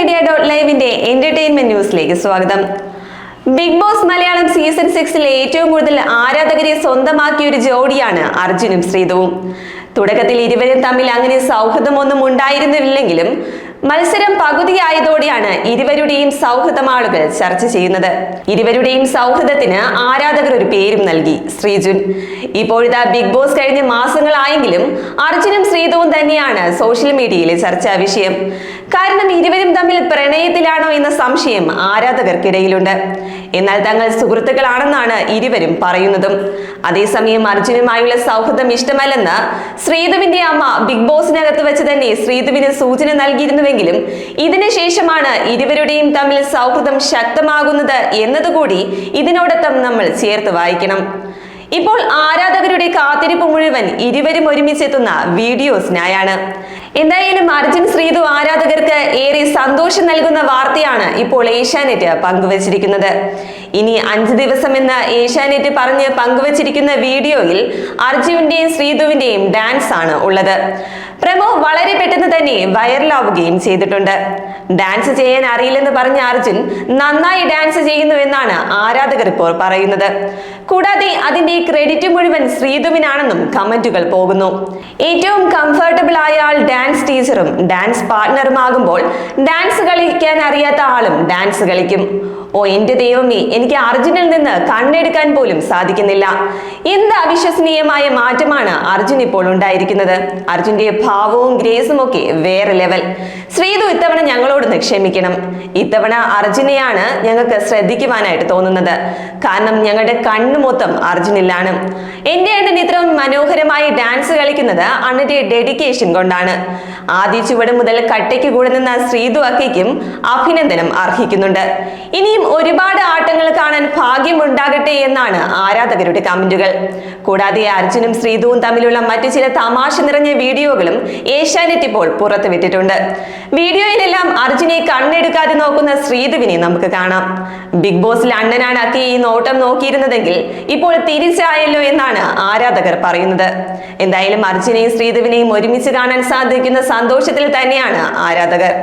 Media dot ലൈവിന്റെ entertainment ന്യൂസിലേക്ക് സ്വാഗതം. Big boss Malayalam season സിക്സിൽ ഏറ്റവും കൂടുതൽ ആരാധകരെ സ്വന്തമാക്കിയ ഒരു ജോഡിയാണ് അർജുനും ശ്രീതുവും തുടക്കത്തിൽ ഇരുവരും തമ്മിൽ അങ്ങനെ സൗഹൃദമൊന്നും ഉണ്ടായിരുന്നില്ലെങ്കിലും മത്സരം പകുതിയായതോടെയാണ് ഇരുവരുടെയും സൗഹൃദം ആളുകൾ ചർച്ച ചെയ്യുന്നത്. ഇരുവരുടെയും സൗഹൃദത്തിന് ആരാധകർ ഒരു പേരും നൽകി. ശ്രീജുൻ ഇപ്പോഴത്തെ ബിഗ് ബോസ് കഴിഞ്ഞ മാസങ്ങളായെങ്കിലും അർജുനും ശ്രീതുവും തന്നെയാണ് സോഷ്യൽ മീഡിയയിലെ ചർച്ചാ വിഷയം. കാരണം ഇരുവരും തമ്മിൽ പ്രണയത്തിലാണോ എന്ന സംശയം ആരാധകർക്കിടയിലുണ്ട്. എന്നാൽ തങ്ങൾ സുഹൃത്തുക്കളാണെന്നാണ് ഇരുവരും പറയുന്നതും. അതേസമയം അർജുനുമായുള്ള സൗഹൃദം ഇഷ്ടമല്ലെന്ന് ശ്രീതുവിന്റെ അമ്മ ബിഗ് ബോസിനകത്ത് വെച്ച് തന്നെ ശ്രീതുവിന് സൂചന നൽകിയിരുന്നുവെങ്കിലും ഇതിനുശേഷമാണ് ഇരുവരുടെയും തമ്മിൽ സൗഹൃദം ശക്തമാകുന്നത് എന്നതുകൂടി ഇതിനോടൊപ്പം നമ്മൾ ചേർത്ത് വായിക്കണം. ഇപ്പോൾ ആരാധകരുടെ കാത്തിരിപ്പ് മുഴുവൻ ഇരുവരും ഒരുമിച്ച് ഒരുമിച്ചെത്തുന്ന വീഡിയോസിനായാണ് എന്തായാലും അർജുൻ ശ്രീതു ആരാധകർക്ക് ഏറെ സന്തോഷം നൽകുന്ന വാർത്തയാണ് ഇപ്പോൾ ഏഷ്യാനെറ്റ് പങ്കുവച്ചിരിക്കുന്നത്. ഇനി അഞ്ച് ദിവസം എന്ന് ഏഷ്യാനെറ്റ് പറഞ്ഞ് പങ്കുവച്ചിരിക്കുന്ന വീഡിയോയിൽ അർജുവിന്റെയും ശ്രീതുവിന്റെയും ഡാൻസ് ആണ് ഉള്ളത്. പ്രമോ വളരെ പെട്ടെന്ന് തന്നെ വൈറലാവുകയും ചെയ്തിട്ടുണ്ട്. ഡാൻസ് ചെയ്യാൻ അറിയില്ലെന്ന് പറഞ്ഞ അർജുൻ നന്നായി ഡാൻസ് ചെയ്യുന്നു എന്നാണ് ആരാധകർ ഇപ്പോൾ പറയുന്നത്. കൂടാതെ അതിന്റെ ക്രെഡിറ്റ് മുഴുവൻ ശ്രീധുവിനാണെന്നും കമന്റുകൾ പോകുന്നു. ഏറ്റവും കംഫർട്ടബിൾ ആയ ആൾ ഡാൻസ് ടീച്ചറും ഡാൻസ് പാർട്ട്ണറുമാകുമ്പോൾ ഡാൻസ് കളിക്കാൻ അറിയാത്ത ആളും ഡാൻസ് കളിക്കും. ഓ എന്റെ ദൈവമേ എനിക്ക് അർജുനിൽ നിന്ന് കണ്ണെടുക്കാൻ പോലും സാധിക്കുന്നില്ല. എന്ത് അവിശ്വസനീയമായ മാറ്റമാണ് അർജുൻ ഇപ്പോൾ ഉണ്ടായിരിക്കുന്നത്? അർജുന്റെ ഭാവവും ഗ്രേസും ഒക്കെ വേറെ ലെവൽ ശ്രീതു ഇത്തവണ ഞങ്ങളോട് നിക്ഷേപിക്കണം ഇത്തവണ അർജുനെയാണ് ഞങ്ങൾക്ക് ശ്രദ്ധിക്കുവാനായിട്ട് തോന്നുന്നത്. കാരണം ഞങ്ങളുടെ കണ്ണു മൊത്തം അർജുനിലാണ്. എന്റെ അണ്ണൻ ഇത്രയും മനോഹരമായി ഡാൻസ് കളിക്കുന്നത് അണ്ണന്റെ ഡെഡിക്കേഷൻ കൊണ്ടാണ്. ആദ്യ ചുവട് മുതൽ കട്ടയ്ക്ക് കൂടെ നിന്ന ശ്രീതു അക്കയ്ക്കും അഭിനന്ദനം അർഹിക്കുന്നുണ്ട്. ഇനിയും ഒരുപാട് ആട്ടങ്ങൾ കാണാൻ ഭാഗ്യമുണ്ടാകട്ടെ എന്നാണ് ആരാധകരുടെ കമന്റുകൾ. കൂടാതെ അർജുനും ശ്രീതുവും തമ്മിലുള്ള മറ്റു ചില തമാശ നിറഞ്ഞ വീഡിയോകളും ഏഷ്യാനെറ്റ് ഇപ്പോൾ പുറത്തുവിട്ടിട്ടുണ്ട്. വീഡിയോയിലെല്ലാം അർജുനെ കണ്ണെടുക്കാതെ നോക്കുന്ന ശ്രീതുവിനെ നമുക്ക് കാണാം. ബിഗ് ബോസിൽ അണ്ണനാണ് അക്കി ഈ നോട്ടം നോക്കിയിരുന്നതെങ്കിൽ ഇപ്പോൾ തിരിച്ചായല്ലോ എന്നാണ് ആരാധകർ പറയുന്നത്. എന്തായാലും അർജുനെയും ശ്രീതുവിനെയും ഒരുമിച്ച് കാണാൻ സാധിക്കുന്ന സന്തോഷത്തിൽ തന്നെയാണ് ആരാധകർ.